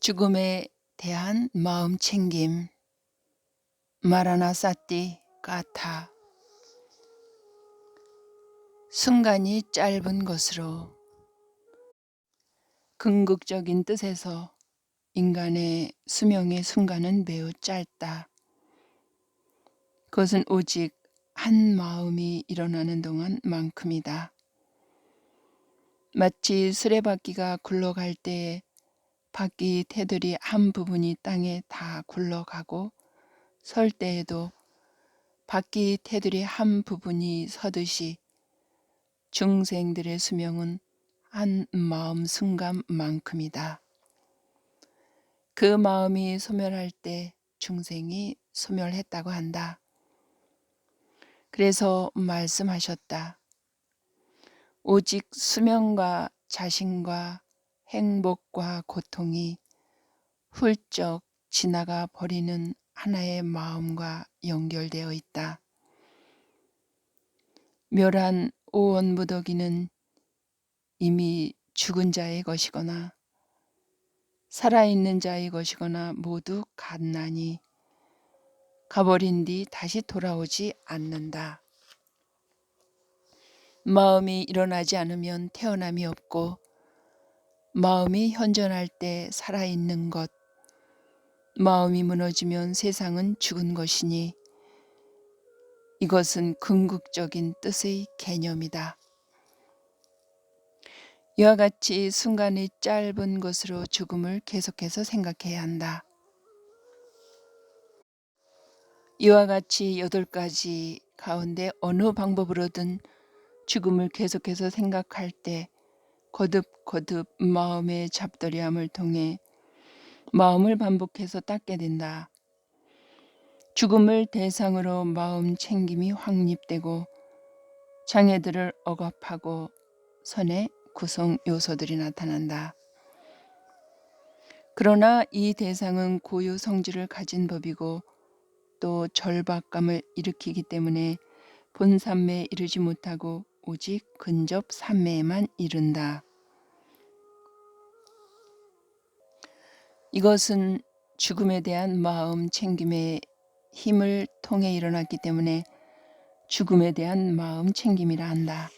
죽음에 대한 마음 챙김 마라나사띠 까타 순간이 짧은 것으로 궁극적인 뜻에서 인간의 수명의 순간은 매우 짧다. 그것은 오직 한 마음이 일어나는 동안 만큼이다. 마치 수레바퀴가 굴러갈 때에 바퀴 테두리 한 부분이 땅에 다 굴러가고 설 때에도 바퀴 테두리 한 부분이 서듯이 중생들의 수명은 한 마음 순간만큼이다. 그 마음이 소멸할 때 중생이 소멸했다고 한다. 그래서 말씀하셨다. 오직 수명과 자신과 행복과 고통이 훌쩍 지나가 버리는 하나의 마음과 연결되어 있다. 멸한 오원무더기는 이미 죽은 자의 것이거나 살아있는 자의 것이거나 모두 갓나니 가버린 뒤 다시 돌아오지 않는다. 마음이 일어나지 않으면 태어남이 없고 마음이 현존할 때 살아있는 것, 마음이 무너지면 세상은 죽은 것이니 이것은 궁극적인 뜻의 개념이다. 이와 같이 순간이 짧은 것으로 죽음을 계속해서 생각해야 한다. 이와 같이 여덟 가지 가운데 어느 방법으로든 죽음을 계속해서 생각할 때 거듭거듭 마음의 잡더리함을 통해 마음을 반복해서 닦게 된다. 죽음을 대상으로 마음 챙김이 확립되고 장애들을 억압하고 선의 구성 요소들이 나타난다. 그러나 이 대상은 고유 성질을 가진 법이고 또 절박감을 일으키기 때문에 본산매에 이르지 못하고 오직 근접 산매에만 이른다. 이것은 죽음에 대한 마음 챙김의 힘을 통해 일어났기 때문에 죽음에 대한 마음 챙김이라 한다.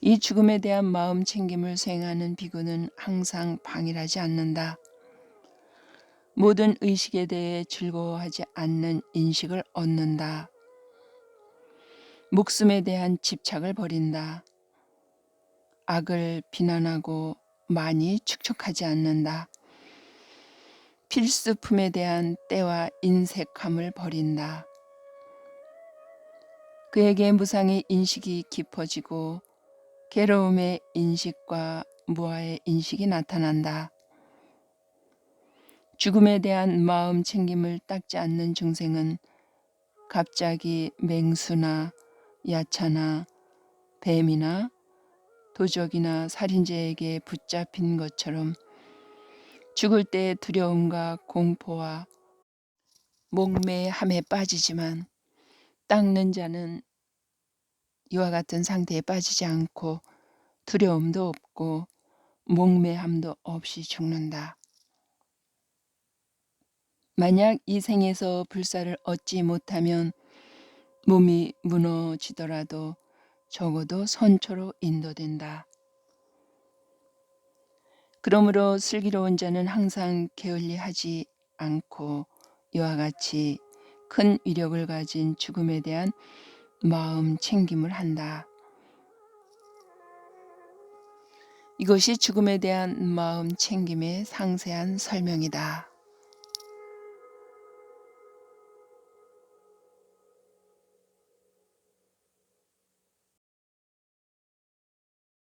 이 죽음에 대한 마음 챙김을 수행하는 비구는 항상 방일하지 않는다. 모든 의식에 대해 즐거워하지 않는 인식을 얻는다. 목숨에 대한 집착을 버린다. 악을 비난하고 많이 축척하지 않는다. 필수품에 대한 때와 인색함을 버린다. 그에게 무상의 인식이 깊어지고 괴로움의 인식과 무아의 인식이 나타난다. 죽음에 대한 마음 챙김을 닦지 않는 중생은 갑자기 맹수나 야차나 뱀이나 도적이나 살인자에게 붙잡힌 것처럼 죽을 때 두려움과 공포와 목매함에 빠지지만 닦는 자는 이와 같은 상태에 빠지지 않고 두려움도 없고 목매함도 없이 죽는다. 만약 이 생에서 불사를 얻지 못하면 몸이 무너지더라도 적어도 선초로 인도된다. 그러므로 슬기로운 자는 항상 게을리하지 않고 이와 같이 큰 위력을 가진 죽음에 대한 마음 챙김을 한다. 이것이 죽음에 대한 마음 챙김의 상세한 설명이다.